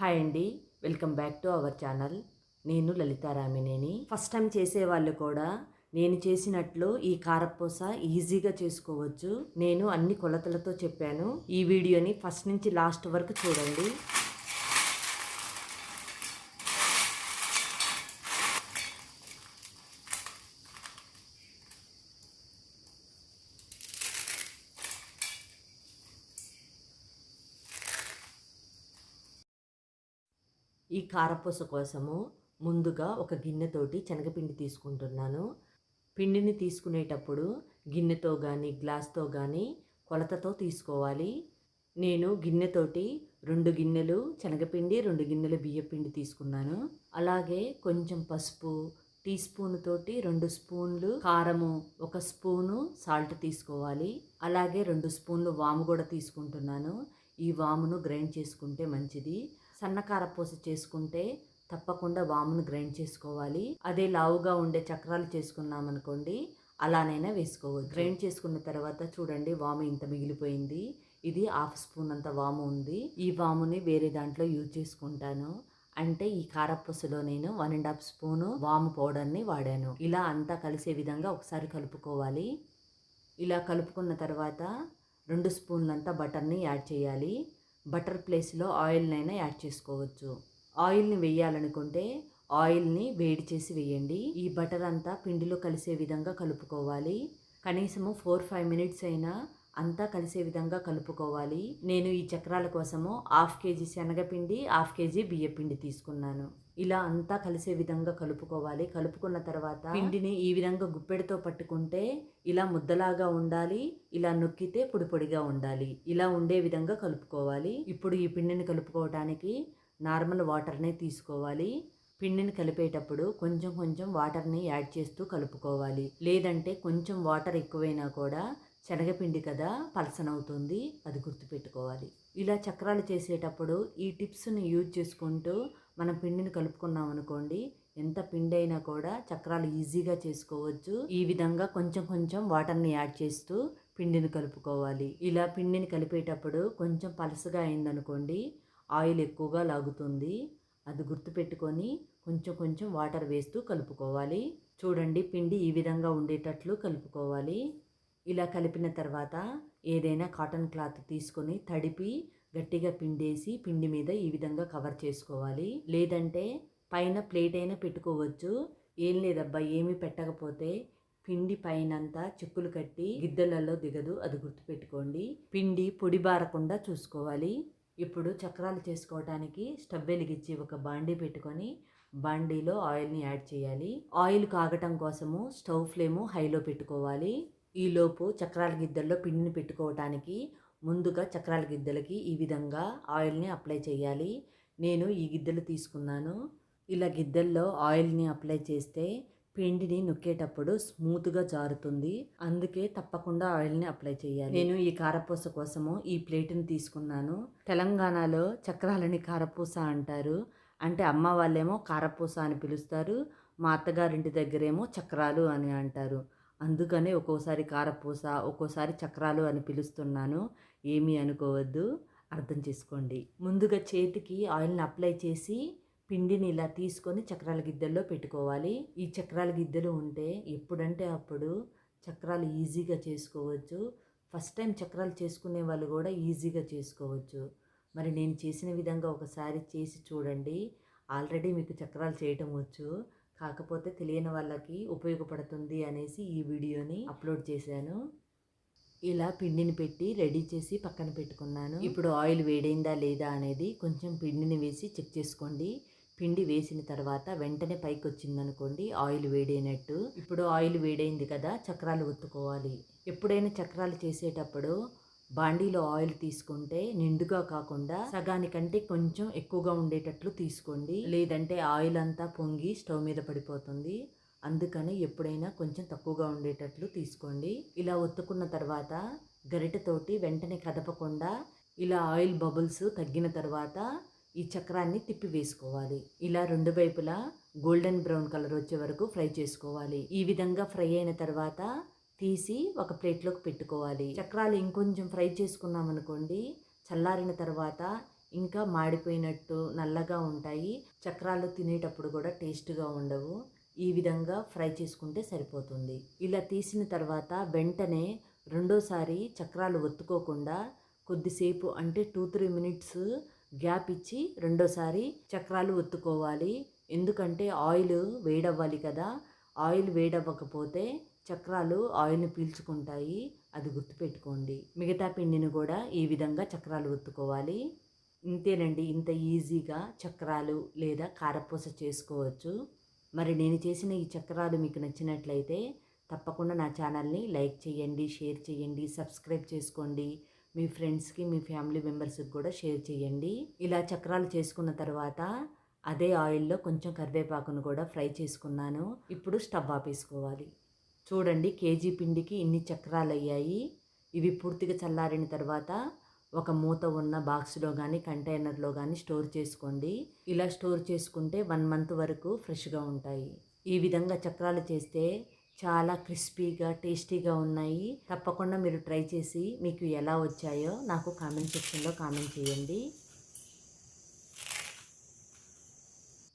Hi అండి. Welcome back to our channel. నేను Lalitha Ramineni first time చేసే వాళ్ళు కూడా నేను చేసినట్లు ఈ కారపూస ఈజీగా చేసుకోవచ్చు. నేను అన్ని కొలతలతో చెప్పాను. ఈ వీడియోని ఫస్ట్ నుంచి లాస్ట్ వరకు చూడండి. ఈ కారపూస కోసము ముందుగా ఒక గిన్నెతోటి శనగపిండి తీసుకుంటున్నాను. పిండిని తీసుకునేటప్పుడు గిన్నెతో కానీ గ్లాస్తో కానీ కొలతతో తీసుకోవాలి. నేను గిన్నెతోటి రెండు గిన్నెలు శనగపిండి రెండు గిన్నెలు బియ్యపిండి తీసుకున్నాను. అలాగే కొంచెం పసుపు టీ స్పూన్ తోటి రెండు స్పూన్లు కారము ఒక స్పూను సాల్ట్ తీసుకోవాలి. అలాగే రెండు స్పూన్లు వాము కూడా తీసుకుంటున్నాను. ఈ వామును గ్రైండ్ చేసుకుంటే మంచిది. సన్నకార పూస చేసుకుంటే తప్పకుండా వామును గ్రైండ్ చేసుకోవాలి. అదే లావుగా ఉండే చక్రాలు చేసుకున్నామనుకోండి అలానైనా వేసుకోవచ్చు. గ్రైండ్ చేసుకున్న తర్వాత చూడండి వాము ఇంత మిగిలిపోయింది. ఇది హాఫ్ స్పూన్ అంత వాము ఉంది. ఈ వాముని వేరే దాంట్లో యూజ్ చేసుకుంటాను. అంటే ఈ కారపూసలో నేను వన్ అండ్ హాఫ్ స్పూను వాము పౌడర్ని వాడాను. ఇలా అంతా కలిసే విధంగా ఒకసారి కలుపుకోవాలి. ఇలా కలుపుకున్న తర్వాత రెండు స్పూన్లంతా బటర్ని యాడ్ చేయాలి. బటర్ ప్లేస్లో ఆయిల్నైనా యాడ్ చేసుకోవచ్చు. ఆయిల్ని వేయాలనుకుంటే ఆయిల్ని వేడి చేసి వేయండి. ఈ బటర్ అంతా పిండిలో కలిసే విధంగా కలుపుకోవాలి. కనీసము ఫోర్ ఫైవ్ మినిట్స్ అయినా అంతా కలిసే విధంగా కలుపుకోవాలి. నేను ఈ చక్రాల కోసము హాఫ్ కేజీ శనగపిండి హాఫ్ కేజీ బియ్యపిండి తీసుకున్నాను. ఇలా అంతా కలిసే విధంగా కలుపుకోవాలి. కలుపుకున్న తర్వాత పిండిని ఈ విధంగా గుప్పెడితో పట్టుకుంటే ఇలా ముద్దలాగా ఉండాలి. ఇలా నొక్కితే పొడిపొడిగా ఉండాలి. ఇలా ఉండే విధంగా కలుపుకోవాలి. ఇప్పుడు ఈ పిండిని కలుపుకోవడానికి నార్మల్ వాటర్నే తీసుకోవాలి. పిండిని కలిపేటప్పుడు కొంచెం కొంచెం వాటర్ని యాడ్ చేస్తూ కలుపుకోవాలి. లేదంటే కొంచెం వాటర్ ఎక్కువైనా కూడా శనగపిండి కదా పలసనవుతుంది అది గుర్తుపెట్టుకోవాలి. ఇలా చక్రాలు చేసేటప్పుడు ఈ టిప్స్ని యూజ్ చేసుకుంటూ మనం పిండిని కలుపుకున్నాం అనుకోండి ఎంత పిండి అయినా కూడా చక్రాలు ఈజీగా చేసుకోవచ్చు. ఈ విధంగా కొంచెం కొంచెం వాటర్ని యాడ్ చేస్తూ పిండిని కలుపుకోవాలి. ఇలా పిండిని కలిపేటప్పుడు కొంచెం పలసగా అయిందనుకోండి ఆయిల్ ఎక్కువగా లాగుతుంది. అది గుర్తుపెట్టుకొని కొంచెం కొంచెం వాటర్ వేస్తూ కలుపుకోవాలి. చూడండి పిండి ఈ విధంగా ఉండేటట్లు కలుపుకోవాలి. ఇలా కలిపిన తర్వాత ఏదైనా కాటన్ క్లాత్ తీసుకొని తడిపి గట్టిగా పిండేసి పిండి మీద ఈ విధంగా కవర్ చేసుకోవాలి. లేదంటే పైన ప్లేట్ అయినా పెట్టుకోవచ్చు. ఏం లేదబ్బా ఏమీ పెట్టకపోతే పిండి పైనంతా చెక్కులు కట్టి గిద్దలలో దిగదు అది గుర్తుపెట్టుకోండి. పిండి పొడి బారకుండా చూసుకోవాలి. ఇప్పుడు చక్రాలు చేసుకోవడానికి స్టవ్ వెలిగించి ఒక బాండీ పెట్టుకొని బాండీలో ఆయిల్ని యాడ్ చేయాలి. ఆయిల్ కాగటం కోసము స్టవ్ ఫ్లేము హైలో పెట్టుకోవాలి. ఈలోపు చక్రాల గిద్దల్లో పిండిని పెట్టుకోవటానికి ముందుగా చక్రాల గిద్దలకి ఈ విధంగా ఆయిల్ని అప్లై చేయాలి. నేను ఈ గిద్దలు తీసుకున్నాను. ఇలా గిద్దల్లో ఆయిల్ని అప్లై చేస్తే పిండిని నొక్కేటప్పుడు స్మూత్గా జారుతుంది. అందుకే తప్పకుండా ఆయిల్ని అప్లై చేయాలి. నేను ఈ కారపూస కోసము ఈ ప్లేట్ని తీసుకున్నాను. తెలంగాణలో చక్రాలని కారపూస అంటారు. అంటే అమ్మ వాళ్ళేమో కారపూస అని పిలుస్తారు. మా అత్తగారింటి దగ్గరేమో చక్రాలు అని అంటారు. అందుకనే ఒక్కోసారి కారపూస ఒక్కోసారి చక్రాలు అని పిలుస్తున్నాను. ఏమీ అనుకోవద్దు. అర్థం చేసుకోండి. ముందుగా చేతికి ఆయిల్ని అప్లై చేసి పిండిని ఇలా తీసుకొని చక్రాల గిద్దెల్లో పెట్టుకోవాలి. ఈ చక్రాల గిద్దెలు ఉంటే ఎప్పుడంటే అప్పుడు చక్రాలు ఈజీగా చేసుకోవచ్చు. ఫస్ట్ టైం చక్రాలు చేసుకునే వాళ్ళు కూడా ఈజీగా చేసుకోవచ్చు. మరి నేను చేసిన విధంగా ఒకసారి చేసి చూడండి. ఆల్రెడీ మీకు చక్రాలు చేయటం వచ్చు. కాకపోతే తెలియని వాళ్ళకి ఉపయోగపడుతుంది అనేసి ఈ వీడియోని అప్లోడ్ చేశాను. ఇలా పిండిని పెట్టి రెడీ చేసి పక్కన పెట్టుకున్నాను. ఇప్పుడు ఆయిల్ వేడైందా లేదా అనేది కొంచెం పిండిని వేసి చెక్ చేసుకోండి. పిండి వేసిన తర్వాత వెంటనే పైకి వచ్చిందనుకోండి ఆయిల్ వేడైనట్టు. ఇప్పుడు ఆయిల్ వేడైంది కదా చక్రాలు ఒత్తుకోవాలి. ఎప్పుడైనా చక్రాలు చేసేటప్పుడు బాండీలో ఆయిల్ తీసుకుంటే నిండుగా కాకుండా సగానికంటే కొంచెం ఎక్కువగా ఉండేటట్లు తీసుకోండి. లేదంటే ఆయిల్ అంతా పొంగి స్టవ్ మీద పడిపోతుంది. అందుకని ఎప్పుడైనా కొంచెం తక్కువగా ఉండేటట్లు తీసుకోండి. ఇలా ఒత్తుకున్న తర్వాత గరిటెతోటి వెంటనే కదపకుండా ఇలా ఆయిల్ బబుల్స్ తగ్గిన తర్వాత ఈ చక్రాన్ని తిప్పి వేసుకోవాలి. ఇలా రెండు వైపులా గోల్డెన్ బ్రౌన్ కలర్ వచ్చే వరకు ఫ్రై చేసుకోవాలి. ఈ విధంగా ఫ్రై అయిన తర్వాత తీసి ఒక ప్లేట్లోకి పెట్టుకోవాలి. చక్రాలు ఇంకొంచెం ఫ్రై చేసుకున్నాం అనుకోండి చల్లారిన తర్వాత ఇంకా మాడిపోయినట్టు నల్లగా ఉంటాయి. చక్రాలు తినేటప్పుడు కూడా టేస్ట్గా ఉండవు. ఈ విధంగా ఫ్రై చేసుకుంటే సరిపోతుంది. ఇలా తీసిన తర్వాత వెంటనే రెండోసారి చక్రాలు ఒత్తుకోకుండా కొద్దిసేపు అంటే టూ త్రీ మినిట్స్ గ్యాప్ ఇచ్చి రెండోసారి చక్రాలు ఒత్తుకోవాలి. ఎందుకంటే ఆయిల్ వేడవ్వాలి కదా. ఆయిల్ వేడవ్వకపోతే చక్రాలు ఆయిల్ని పీల్చుకుంటాయి. అది గుర్తుపెట్టుకోండి. మిగతా పిండిని కూడా ఈ విధంగా చక్రాలు ఒత్తుకోవాలి ఇంతేనండి ఇంత ఈజీగా చక్రాలు లేదా కారపూస చేసుకోవచ్చు. మరి నేను చేసిన ఈ చక్రాలు మీకు నచ్చినట్లయితే తప్పకుండా నా ఛానల్ని లైక్ చేయండి షేర్ చేయండి సబ్స్క్రైబ్ చేసుకోండి. మీ ఫ్రెండ్స్కి మీ ఫ్యామిలీ మెంబర్స్కి కూడా షేర్ చేయండి. ఇలా చక్రాలు చేసుకున్న తర్వాత అదే ఆయిల్లో కొంచెం కరివేపాకును కూడా ఫ్రై చేసుకున్నాను. ఇప్పుడు స్టవ్ ఆపేసుకోవాలి. చూడండి కేజీ పిండికి ఇన్ని చక్రాలు అయ్యాయి ఇవి పూర్తిగా చల్లారిన తర్వాత ఒక మూత ఉన్న బాక్స్లో కానీ కంటైనర్లో కానీ స్టోర్ చేసుకోండి. ఇలా స్టోర్ చేసుకుంటే వన్ మంత్ వరకు ఫ్రెష్గా ఉంటాయి. ఈ విధంగా చక్రాలు చేస్తే చాలా క్రిస్పీగా టేస్టీగా ఉన్నాయి. తప్పకుండా మీరు ట్రై చేసి మీకు ఎలా వచ్చాయో నాకు కామెంట్ సెక్షన్లో కామెంట్ చేయండి.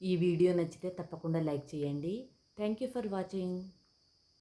ఈ వీడియో నచ్చితే తప్పకుండా లైక్ చేయండి. Thank you for watching.